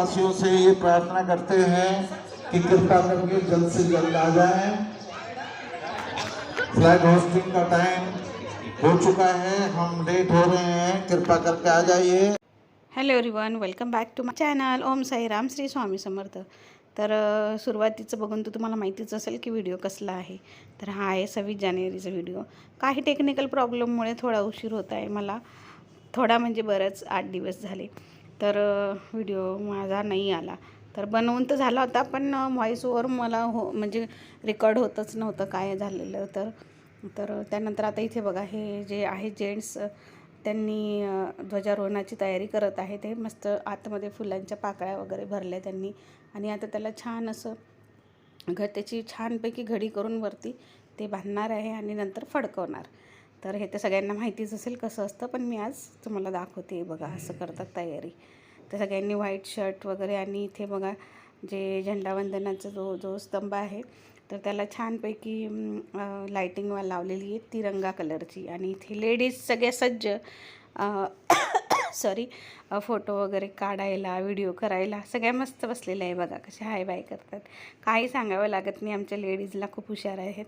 देशवासियों से ये प्रार्थना करते हैं कि कृपा करके जल्द से जल्द आ जाए। फ्लैग होस्टिंग का टाइम हो चुका है हम लेट हो रहे हैं। कृपा करके आ जाइए। Hello everyone welcome back to my channel Om Sairam Shri Swami Samarth. तर सुरुवातीचं बघून तर तुम्हाला माहितीच असेल की व्हिडिओ कसला आहे. तर हा आहे सव्वीस जानेवारीचा व्हिडिओ काही टेक्निकल प्रॉब्लेममुळे थोडा उशीर होत आहे मला. थोडा म्हणजे बरंच आठ दिवस झाले. तर व्हिडिओ माझा नाही आला. तर बनवून तर झाला होता पण व्हॉईस ओवर मला हो म्हणजे रेकॉर्ड होतच नव्हतं काय झालेलं तर. तर त्यानंतर आता इथे बघा हे जे आहे जेंट्स त्यांनी ध्वजारोहणाची तयारी करत आहे. ते मस्त आतमध्ये फुलांच्या पाकळ्या वगैरे भरल्या त्यांनी. आणि आता त्याला छान असं घ त्याची छानपैकी घडी करून वरती ते बांधणार आहे आणि नंतर फडकवणार. तर हे तर सगळ्यांना माहितीच असेल कसं असतं पण मी आज तुम्हाला दाखवते. बघा असं करतात तयारी. तर सगळ्यांनी व्हाईट शर्ट वगैरे आणि इथे बघा जे झेंडावंदनाचा जो जो स्तंभ आहे तर त्याला छानपैकी लाईटिंग लावलेली आहे तिरंगा कलरची. आणि इथे लेडीज सगळ्या सज्ज सॉरी फोटो वगैरे काढायला व्हिडिओ करायला सगळ्या मस्त बसलेल्या आहे बघा कशा हाय बाय करतात. काही सांगावं लागत नाही आमच्या लेडीजला खूप हुशार आहेत.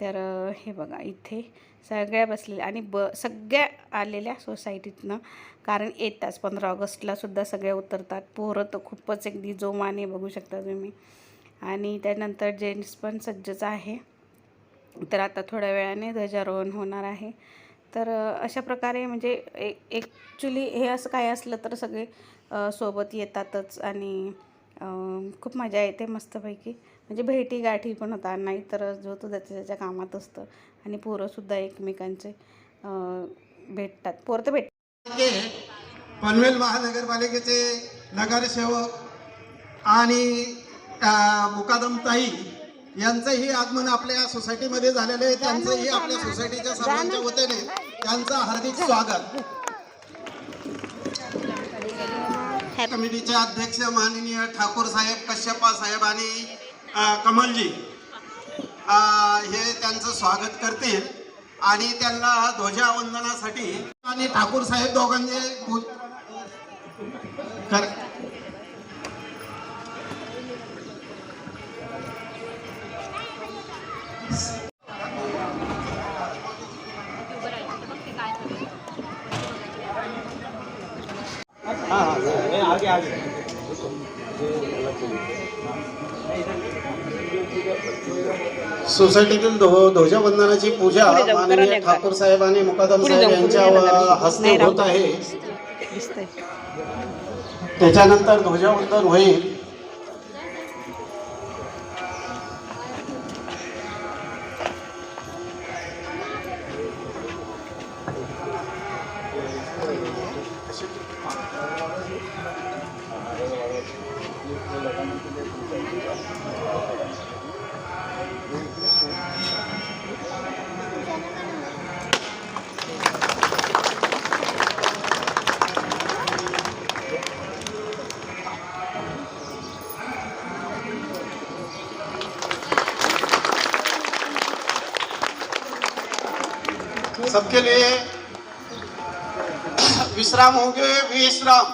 तर हे बघा इथे सगळ्या बसलेल्या आणि ब सगळ्या आलेल्या सोसायटीतनं. कारण येतात पंधरा ऑगस्टला सुद्धा सगळ्या उतरतात. पोरं तर खूपच अगदी जोमाने बघू शकता तुम्ही. आणि त्यानंतर जेंट्स पण सज्जच आहे. तर आता थोड्या वेळाने ध्वजारोहण होणार आहे. तर अशा प्रकारे म्हणजे एक ॲक्च्युली हे असं काय असलं तर सगळे सोबत येतातच. आणि खूप मजा येते मस्तपैकी. म्हणजे भेटी गाठी पण होतात नाही तर जो तो त्याच्या त्याच्या कामात असतं आणि पोरंसुद्धा एकमेकांचे भेटतात. पोरं तर भेट के पनवेल महानगरपालिकेचे नगरसेवक आणि मुकादमताई यांचंही आगमन आपल्या सोसायटीमध्ये झालेलं आहे. त्यांचंही आपल्या सोसायटीच्या सर्वांच्या वतीने त्यांचं हार्दिक स्वागत. कमिटीचे अध्यक्ष माननीय ठाकूर साहेब कश्यपा साहेब आणि कमलजी. हे त्यांचं स्वागत करतील आणि त्यांना ध्वजावंदनासाठी आणि ठाकूर साहेब दोघांचे सोसायटीतील ध्व- ध्वजवंदनाची पूजा माननीय. ठाकूर साहेब आणि मुकादम साहेब यांच्या हस्ते होत आहे. त्याच्यानंतर ध्वजवंदन होईल. सबके लिए विश्राम होंगे, विश्राम।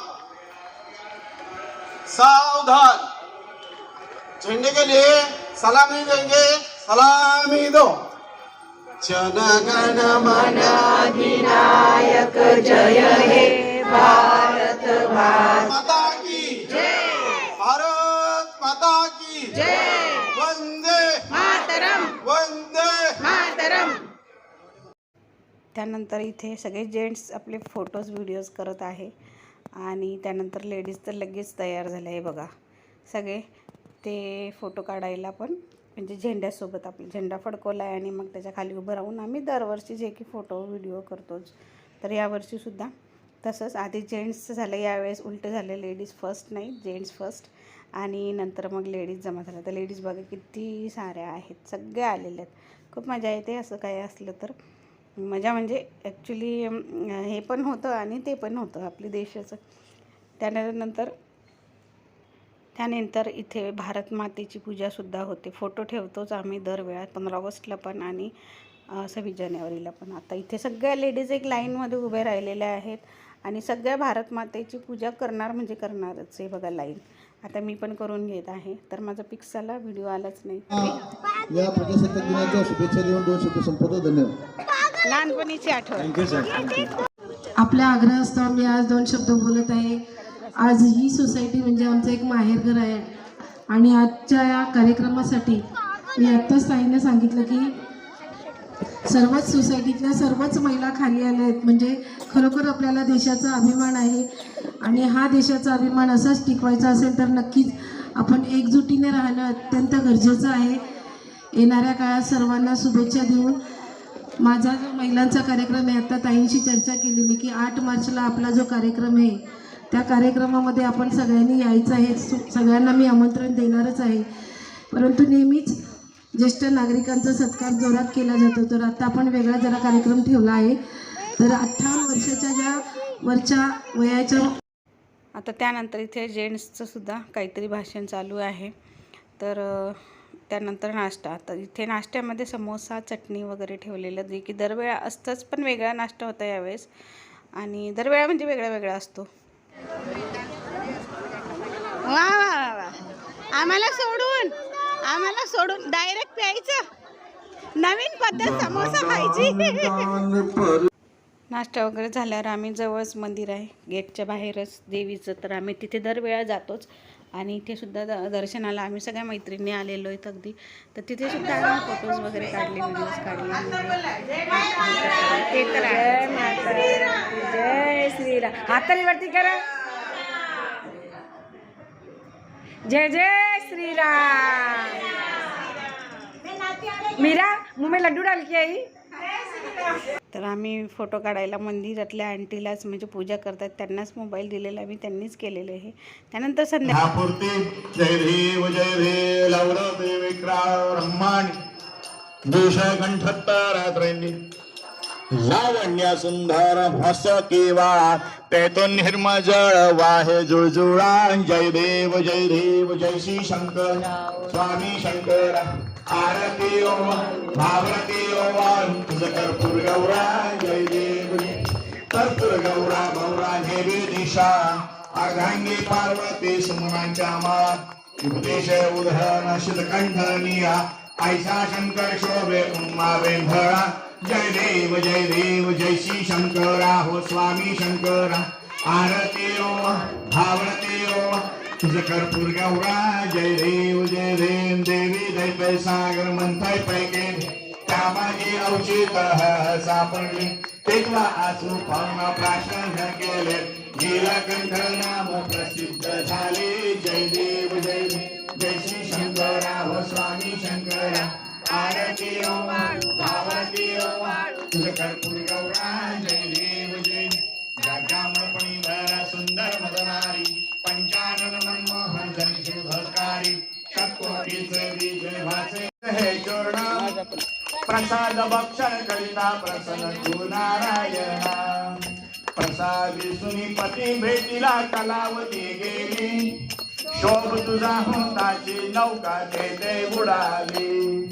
सावधान। झंडे के लिए सलामी देंगे, सलामी दो। जन गण मन अधिनायक जय हे भारत माता त्यानंतर इथे सगळे जेंट्स आपले फोटोज व्हिडिओज करत आहे. आणि त्यानंतर लेडीज तर लगेच तयार झाले आहे बघा. सगळे ते फोटो काढायला पण म्हणजे झेंड्यासोबत आपला झेंडा फडकवला आहे आणि मग त्याच्याखाली उभं राहून आम्ही दरवर्षी जे की फोटो व्हिडिओ करतोच. तर यावर्षीसुद्धा तसंच आधी जेंट्स झालं यावेळेस उलटं झालं लेडीज फर्स्ट नाही जेंट्स फर्स्ट. आणि नंतर मग लेडीज जमा झाल्या. तर लेडीज बघा किती साऱ्या आहेत सगळ्या आलेल्या आहेत. खूप मजा येते असं काही असलं तर. मजा म्हणजे ॲक्च्युली हे पण होतं आणि ते पण होतं आपल्या देशाचं. त्यानंतर त्यानंतर इथे भारत मातेची पूजासुद्धा होते. फोटो ठेवतोच आम्ही दरवेळा पंधरा ऑगस्टला पण आणि सव्वीस जानेवारीला पण. आता इथे सगळ्या लेडीज एक लाईनमध्ये उभे राहिलेल्या आहेत आणि सगळ्या भारत मातेची पूजा करणार म्हणजे करणारच आहे बघा लाईन आता मी पण करून घेत आहे. तर माझा पिक्साला व्हिडिओ आलाच नाही. या प्रजासत्ताक दिनाच्या शुभेच्छा देऊन दोन शब्द संपवतो. धन्यवाद. लहानपणीची आठवण. आपल्या आग्रहास्तव मी आज दोन शब्द बोलत आहे. आज ही सोसायटी म्हणजे आमचं एक माहेरघर आहे. आणि आजच्या या कार्यक्रमासाठी मी आत्ताच ताईने सांगितलं की सर्वच सोसायटीतल्या सर्वच महिला खाली आल्या आहेत. म्हणजे खरोखर आपल्याला देशाचा अभिमान आहे. आणि हा देशाचा अभिमान असाच टिकवायचा असेल तर नक्कीच आपण एकजुटीने राहणं अत्यंत गरजेचं आहे. येणाऱ्या काळात सर्वांना शुभेच्छा देऊन माझा जो महिलांचा कार्यक्रम आहे आता ताईंशी चर्चा केलेली की आठ मार्चला आपला जो कार्यक्रम आहे त्या कार्यक्रमामध्ये आपण सगळ्यांनी यायचं आहे. सु- सगळ्यांना मी आमंत्रण देणारच आहे. परंतु नेहमीच ज्येष्ठ नागरिकांचा सत्कार जोरात केला जातो. तर आता आपण वेगळा जरा कार्यक्रम ठेवला आहे. तर अठ्ठावन्न वर्षाच्या ज्या वरच्या वयाच्या आता त्यानंतर इथे जेंट्सचं सुद्धा काहीतरी भाषण चालू आहे. तर त्यानंतर नाश्ता. तर इथे नाश्त्यामध्ये समोसा चटणी वगैरे ठेवलेलं जे की दरवेळा असतंच पण वेगळा नाश्ता होता यावेळेस. आणि दरवेळा म्हणजे वेगळा वेगळा असतो. वा वा वा वा. आम्हाला सोडून आम्हाला सोडून डायरेक्ट प्यायचं. नवीन पद्धत समोसा खायची. नाश्ता वगैरे झाल्यावर आम्ही जवळच मंदिर आहे गेटच्या बाहेरच देवीचं. तर आम्ही तिथे दरवेळा जातोच. आणि इथे सुद्धा द दर्शनाला आम्ही सगळ्या मैत्रिणी आलेलो आहेत अगदी. तर तिथेसुद्धा आम्ही फोटोज वगैरे काढले व्हिडिओज काढले ते तर आहे. जय श्रीराम. हातालीवरती करा. जय जय श्रीराम. मीरा मुंबई में लड्डू डाल के आई तर आम्ही फोटो काढायला मंदिरातल्या आंटीलाच म्हणजे पूजा करतात. त्यांनाच मोबाईल दिलेला आम्ही त्यांनीच केलेले आहे. त्यानंतर संध्या जय लावण्य सुंदर भाष्य केवा. तेतो निर्मजळ वाहे जुळजुळा जय देव जय देव जय श्री शंकर. स्वामी शंकर. आरती ओ भावरती ओ तुझं कर्पूर गौरा जय देव कर्पूर गौरा गौरा देवी दिशा. अर्धांगी पार्वती सुमनांच्या मा उपदेश उधन शितकंठनिया ऐसा शंकर शोभे उम्मा वेंधळा जय देव जय देव जय श्री शंकरा. हो स्वामी शंकरा. आरती ओम तुझं कर्पूर गौरा जय देव जय देव देवी दैपै सागर मंथय पैके त्यामागे औचित सापडली. तेव्हा आसू पाहुणा प्राशन केले. नीलकंठ नाम प्रसिद्ध झाले. जय देव जय जय श्री शंकरा व स्वामी शंकरा. आरती ओ भावरती ओ तुझ कर्पूर गौरा जय देव जय जगामपणी धर सुंदर मदनारी. पंचान बीज हे चरण प्रसाद भक्षण करिता प्रसन्न तू नारायणा प्रसाद सुनी पती भेटीला कलावती गेली. शोभ तुझा होताची नौका तेथे बुडाली.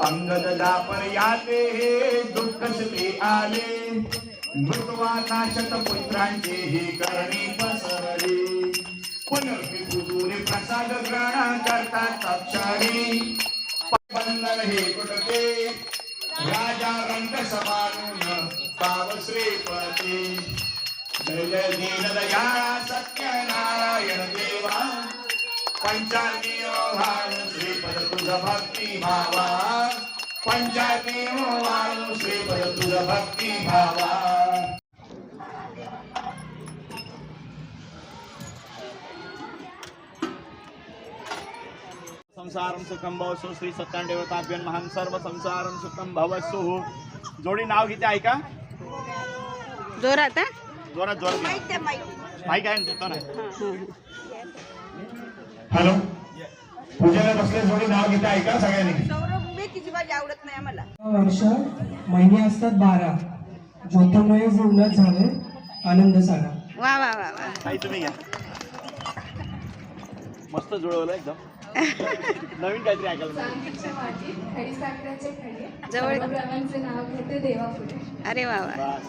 अंगद दापर याते हे दुःख सुखी आले. मृत्वाचा शतपुत्रांची ही करणी पसरली. पुनर्पी पुजून प्रसाद ग्रहण करतात अक्षरी बंधन हे कुटते राजा रंग समानून पाव श्रीपती. जय जय दीन दयाळा सत्यनारायण देवा. पंचाग्नी वाळू श्रीपद तुझ भक्ती भावा. पंचाग्नी वाळू श्रीपद तुझ भक्ती भावा. संसारं सुखं भवसु श्री सत्यादेवताभ्यन महान सर्व संसारं सुखं भवसु जोडी नाव घेते ऐका जोरात हा जोरात जोरात घ्या. आहे ना देतो ना. हॅलो? पूजेला बसले थोडी नाव घेते ऐका सगळ्यांनी? वर्ष महिने असतात बारा. ज्योतिर्मय जुळणं झालं आनंद सारा वा वा वा वा. तुम्ही घ्या. मस्त जुळवलं एकदम. नवीन काहीतरी ऐकायला. जवळ नाव घेते देवापुढे अरे वा वा. बस.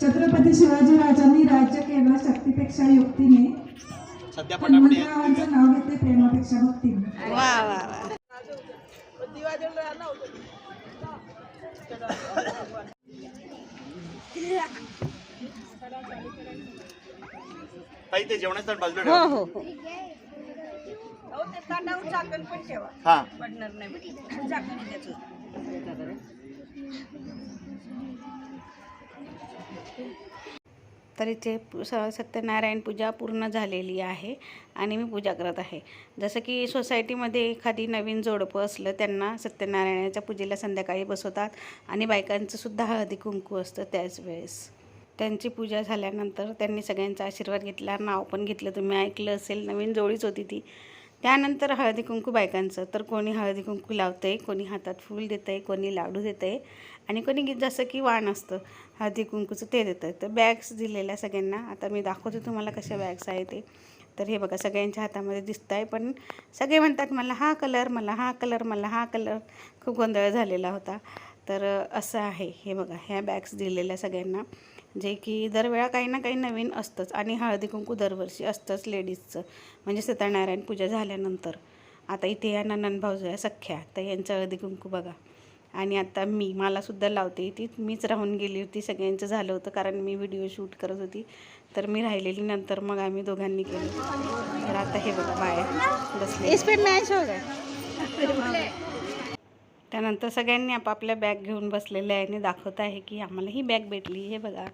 छत्रपती शिवाजी राजांनी राज्य केलं शक्तीपेक्षा युक्तीने. नाव घेते प्रेमापेक्षा भक्तीने वा वा वा. ताई ते जेवणाचं बाजूला हो ठेवा. हो हो. हा. तर इथे पु- स- सत्यनारायण पूजा पूर्ण झालेली आहे आणि मी पूजा करत आहे. जसं की सोसायटीमध्ये एखादी नवीन जोडपं असलं त्यांना सत्यनारायणाच्या पूजेला संध्याकाळी बसवतात आणि बायकांचं सुद्धा हळदी कुंकू असतं त्याच वेळेस. त्यांची पूजा झाल्यानंतर त्यांनी सगळ्यांचा आशीर्वाद घेतला. नाव पण घेतलं. तुम्ही ऐकलं असेल नवीन जोडीच होती ती. त्यानंतर हळदी कुंकू बायकांचं. तर कोणी हळदी कुंकू लावतं आहे कोणी हातात फूल देतं आहे कोणी लाडू देतं आहे आणि कोणी गीत जसं की वाण असतं हळदी कुंकूचं ते देतं आहे तर बॅग्स दिलेल्या सगळ्यांना आता मी दाखवते तुम्हाला कशा बॅग्स आहे ते. तर हे बघा सगळ्यांच्या हातामध्ये दिसत आहे पण सगळे म्हणतात मला हा कलर मला हा कलर मला हा कलर खूप गोंधळ झालेला होता. तर असं आहे. हे बघा ह्या बॅग्स दिलेल्या सगळ्यांना. जे की दरवेळा काही ना काही नवीन असतंच. आणि हळदी कुंकू दरवर्षी असतंच लेडीजचं. म्हणजे सत्यनारायण पूजा झाल्यानंतर. आता इथे या ननन भाऊज आहे सख्या तर यांचं हळदी कुंकू बघा. आणि आता मी मलासुद्धा लावते. ती मीच राहून गेली होती. सगळ्यांचं झालं होतं कारण मी व्हिडिओ शूट करत होती. तर मी राहिलेली नंतर मग आम्ही दोघांनी केलं. तर आता हे बघा बाय बसले. हो त्यानंतर सगळ्यांनी आपापल्या बॅग घेऊन बसलेल्या आहे आणि दाखवत आहे की आम्हाला ही बॅग भेटली हे बघा.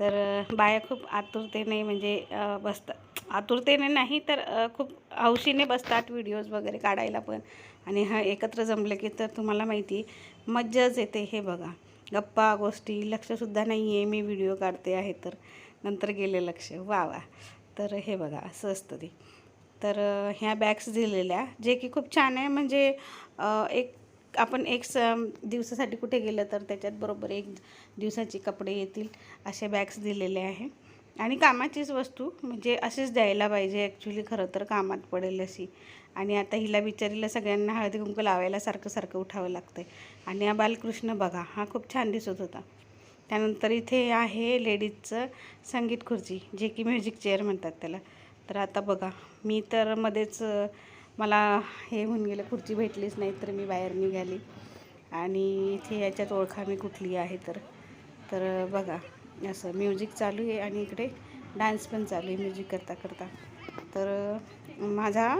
तर बाया खूप आतुरतेने म्हणजे बसतात. आतुरतेने नाही तर खूप हौशीने बसतात व्हिडिओज वगैरे काढायला पण. आणि हा एकत्र जमलं की तर तुम्हाला माहिती मज्जाच येते हे बघा. गप्पा गोष्टी लक्षसुद्धा नाही आहे मी व्हिडिओ काढते आहे तर. नंतर गेले लक्ष. वा वा. तर हे बघा असं असतं ते. तर ह्या बॅग्स दिलेल्या जे की खूप छान आहे. म्हणजे एक आपण एक स दिवसासाठी कुठे गेलं तर त्याच्यात बरोबर एक दिवसाचे कपडे येतील असे बॅग्स दिलेले आहे. आणि कामाचीच वस्तू म्हणजे असेच द्यायला पाहिजे ॲक्च्युली खरं तर कामात पडेल अशी. आणि आता हिला बिचारीला सगळ्यांना हळदी कुंकू लावायला सारखं सारखं उठावं लागतं आणि हा बालकृष्ण बघा हा खूप छान दिसत होता. त्यानंतर इथे आहे लेडीजचं संगीत खुर्ची जे की म्युझिक चेअर म्हणतात त्याला. तर आता बघा मी तर मध्येच मला हे होऊन गेलं खुर्ची भेटलीच नाही तर मी बाहेर निघाली. आणि इथे याच्यात ओळखा मी कुठली आहे तर. तर बघा असं म्युझिक चालू आहे आणि इकडे डान्स पण चालू आहे म्युझिक करता करता. तर माझा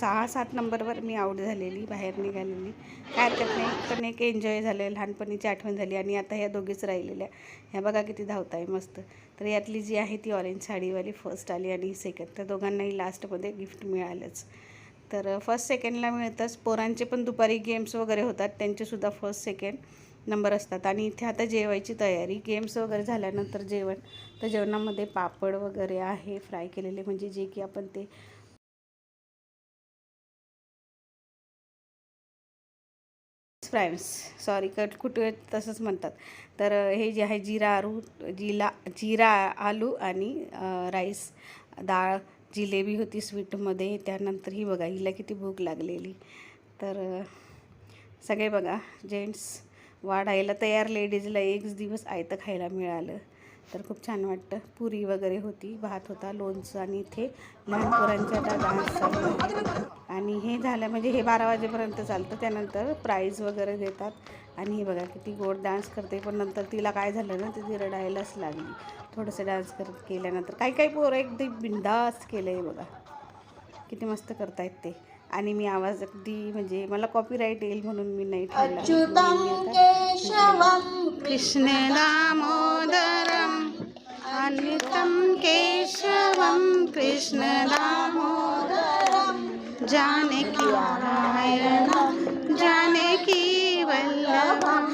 सहा सात नंबरवर मी आऊट झालेली बाहेर निघालेली. काय हरकत नाही पण एक एन्जॉय झालं लहानपणीची आठवण झाली आणि आता ह्या दोघीच राहिलेल्या. ह्या बघा किती धावत आहे मस्त. तर यातली जी आहे ती ऑरेंज साडीवाली फर्स्ट आली आणि सेकंड तर दोघांनाही लास्टमध्ये गिफ्ट मिळालंच. तर फर्स्ट सेकंडला मिळतंच. पोरांचे पण दुपारी गेम्स वगैरे होतात. त्यांचेसुद्धा फर्स्ट सेकंड नंबर असतात. आणि इथे आता जेवायची तयारी. गेम्स वगैरे झाल्यानंतर जेवण. तर जेवणामध्ये पापड वगैरे आहे. फ्राय केलेले. म्हणजे जे की आपण ते फ्रायम्स सॉरी कट कुठे तसंच म्हणतात. तर हे जे आहे जिरा आरू जिला जिरा आलू आणि राईस डाळ जिलेबी होती स्वीटमध्ये त्यानंतर ही बघा हिला किती भूक लागलेली. तर सगळे बघा जेंट्स वाढायला तयार लेडीजला एकच दिवस आयतं खायला मिळालं. तर खूप छान वाटतं. पुरी वगैरे होती भात होता लोणचं आणि इथे लहान पोरांच्या डान्स आणि हे झालं म्हणजे हे बारा वाजेपर्यंत चालतं. त्यानंतर प्राईज वगैरे देतात. आणि हे बघा किती गोड डान्स करते. पण नंतर तिला काय झालं ना ती रडायलाच लागली. थोडंसं डान्स करत केल्यानंतर काही काही पोरं एकदम बिंदास केलं आहे बघा. किती मस्त करतायत ते. आणि मी आवाज अगदी म्हणजे मला कॉपीराईट येईल म्हणून मी नाही कृष्ण दामोदरम अनितम केशवम कृष्ण दामोदरम. जानकी வல்லவம்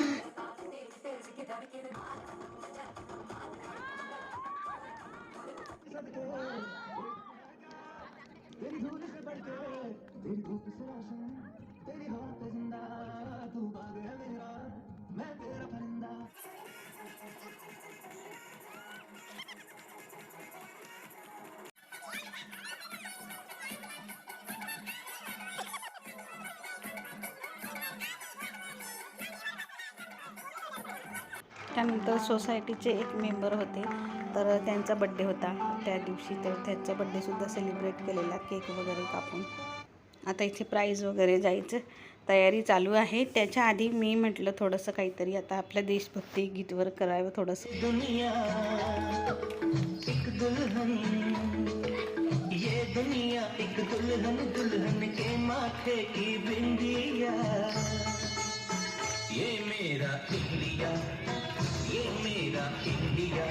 तेरी धूल से बढ़ के तेरी धूप से रोशन तेरी हाथ जिंदा तू बाग है मेरा मैं तेरा तर सोसायटीचे एक मेंबर होते. तर त्यांचा बड्डे होता. त्या दिवशी तर त्यांचा बड्डेसुद्धा सेलिब्रेट केलेला केक वगैरे कापून. आता इथे प्राईज वगैरे जायचं. तयारी चालू आहे. त्याच्या आधी मी म्हटलं थोडंसं काहीतरी आता आपल्या देशभक्ती गीतवर करावं थोडंसं. दुनिया एक ये दुनिया एक दुल्हन दुल्हन के माथे की बिंदिया. ये मेरा इंडिया. ये मेरा India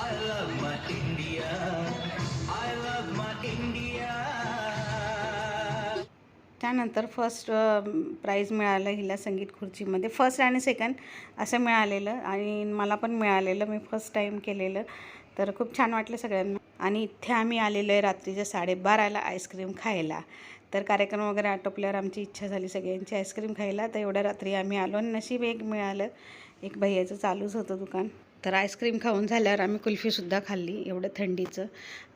I love my India I love my India त्यानंतर फर्स्ट प्राईज मिळालं हिला संगीत खुर्चीमध्ये. फर्स्ट आणि सेकंड असं मिळालेलं आणि मला पण मिळालेलं. मी फर्स्ट टाईम केलेलं. तर खूप छान वाटलं सगळ्यांना. आणि इथे आम्ही आलेलो आहे रात्रीच्या साडेबाराला आईस्क्रीम खायला. तर कार्यक्रम वगैरे आटोपल्यावर आमची इच्छा झाली सगळ्यांची आईस्क्रीम खायला. तर एवढ्या रात्री आम्ही आलो आणि नशीब एक मिळालं. एक भैयाचं चालूच होतं दुकान. तर आईस्क्रीम खाऊन झाल्यावर आम्ही कुल्फीसुद्धा खाल्ली एवढं थंडीचं.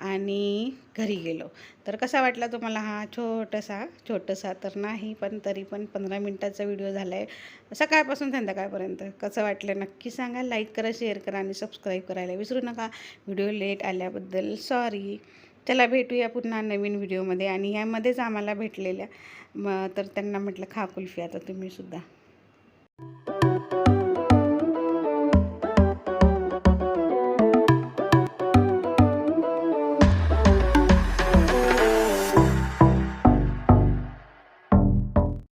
आणि घरी गेलो. तर कसा वाटला तुम्हाला हा छोटासा? छोटासा तर नाही पण तरी पण पंधरा मिनटाचा व्हिडिओ झाला आहे सकाळपासून संध्याकाळपर्यंत. कसं वाटलं नक्की सांगा. लाईक करा शेअर करा आणि सबस्क्राईब करायला विसरू नका. व्हिडिओ लेट आल्याबद्दल सॉरी. चला भेटूया पुन्हा नवीन व्हिडिओमध्ये. आणि यामध्येच आम्हाला भेटलेल्या म तर त्यांना म्हटलं खा कुल्फी आता तुम्हीसुद्धा.